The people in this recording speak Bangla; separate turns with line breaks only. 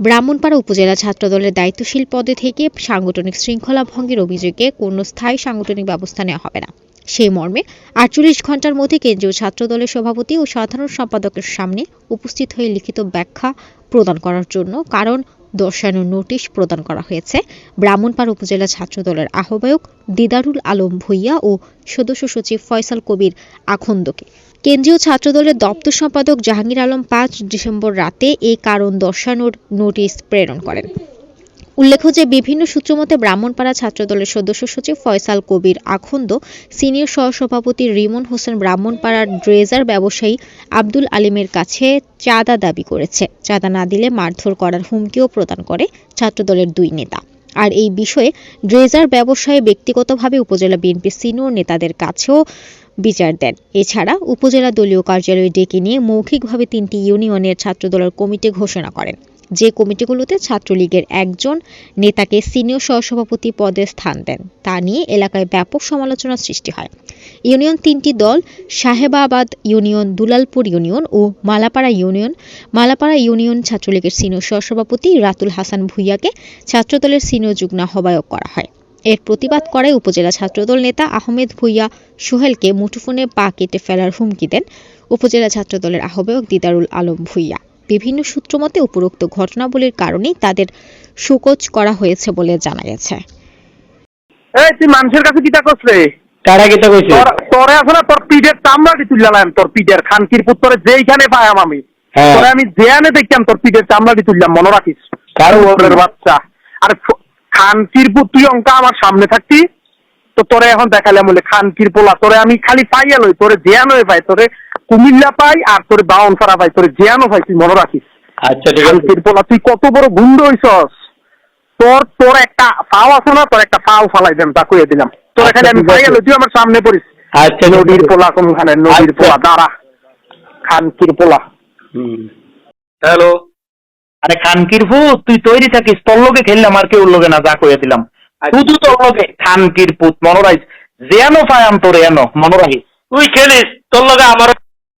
ব্রাহ্মণপাড়া উপজেলা ছাত্রদলের দায়িত্বশীল পদে থেকে সাংগঠনিক শৃঙ্খলা ভঙ্গের অভিযোগে কোনো স্থায়ী সাংগঠনিক ব্যবস্থা নেওয়া হবে না। সেই মর্মে আটচল্লিশ ঘণ্টার মধ্যে কেন্দ্রীয় ছাত্রদলের সভাপতি ও সাধারণ সম্পাদকের সামনে উপস্থিত হয়ে লিখিত ব্যাখ্যা প্রদান করার জন্য কারণ দর্শানোর নোটিশ প্রদান করা হয়েছে। ব্রাহ্মণপাড় উপজেলা ছাত্রদলের আহ্বায়ক দিদারুল আলম ভুইয়া ও সদস্য সচিব ফয়সাল কবির আখন্দকে। কেন্দ্রীয় ছাত্রদলের দপ্তর সম্পাদক জাহাঙ্গীর আলম পাঁচ ডিসেম্বর রাতে এই কারণ দর্শানোর নোটিশ প্রেরণ করেন। উল্লেখ্য যে বিভিন্ন সূত্রমতে ব্রাহ্মণপাড়া ছাত্রদলের সদস্য সচিব ফয়সাল কবির আখন্দ, সিনিয়র সহসভাপতি রিমন হোসেন ব্রাহ্মণপাড়ার ড্রেজার ব্যবসায়ী আব্দুল আলিমের কাছে চাঁদা দাবি করেছে। চাঁদা না দিলে মারধর করার হুমকিও প্রদান করে ছাত্রদলের দুই নেতা। আর এই বিষয়ে ড্রেজার ব্যবসায়ী ব্যক্তিগতভাবে উপজেলা বিএনপি সিনিয়র নেতাদের কাছেও বিচার দেন। এছাড়া উপজেলা দলীয় কার্যালয়ে ডেকে নিয়ে মৌখিকভাবে তিনটি ইউনিয়নের ছাত্রদলের কমিটি ঘোষণা করেন। যে কমিটিগুলোতে ছাত্রলীগের একজন নেতাকে সিনিয়র সহসভাপতি পদে স্থান দেন, তা নিয়ে এলাকায় ব্যাপক সমালোচনা সৃষ্টি হয়। ইউনিয়ন তিনটি দল সাহেবাবাদ ইউনিয়ন, দুলালপুর ইউনিয়ন ও মালাপাড়া ইউনিয়ন। মালাপাড়া ইউনিয়ন ছাত্রলীগের সিনিয়র সহসভাপতি রাতুল হাসান ভুইয়াকে ছাত্রদলের সিনিয়র যুগ্ম আহ্বায়ক করা হয়। এর প্রতিবাদ করায় উপজেলা ছাত্রদল নেতা আহমেদ ভুইয়া সোহেলকে মুঠোফোনে পা কেটে ফেলার হুমকি দেন উপজেলা ছাত্রদলের আহ্বায়ক দিদারুল আলম ভুইয়া। বিভিন্ন সূত্রমতে উপরোক্ত ঘটনাবলীর কারণেই তাদের সুকোচ করা হয়েছে বলে জানা গেছে।
এই তুই মানুষের কাছে কিতা করছে
কারা কিতা কইছে?
তোর তোরে আছে না তোর পিঠের চামড়াটি তুললাম তোর পিঠের খানকির পুত্তরে যেইখানে পাইম আমি।
হ্যাঁ।
তোরে আমি যেখানে দেখতাম তোর পিঠের চামড়াটি তুললাম মনে রাখিস?
কার
ওরের বাচ্চা। আর খানকির পুত তুই অঙ্কা আমার সামনে থাকতি? তো তোরে এখন দেখালাম বলে খানকির পোলা তোরে আমি খালি পাইয়া লই তোরে জিয়ানো পাই তোরে কুমিল্লা পাই আর তোরে বাউন ফারা পাই তোরে জিয়ানো পাই তুই মনে রাখিস।
আচ্ছা ঠিক আছে।
খানকির তুই কত বড় গুন্ড হইছস। তোর তোর একটা পাও আছে না তোর একটা পাও ফালাই দেন তা কইয়া দিলাম। তোর
আচ্ছা,
এখানে আমি। পাইয়া লই তুই আমার সামনে পড়িস।
আচ্ছা
নদীর। পোলা কোনখানে? নদীর
আচ্ছা।
পোলা দাঁড়া খানকির পোলা হ্যালো।
আরে খানকির ফুত তুই তৈরি থাকিস। তোর লোকে খেললাম আর কেউ লোকে না যা কইয়া দিলাম। শুধু তোর লোকে খানকির পুত মনোরাইজ। যেন পাই আম তোর এনো মনোরাহিস
তুই খেলিস তোর লগে আমার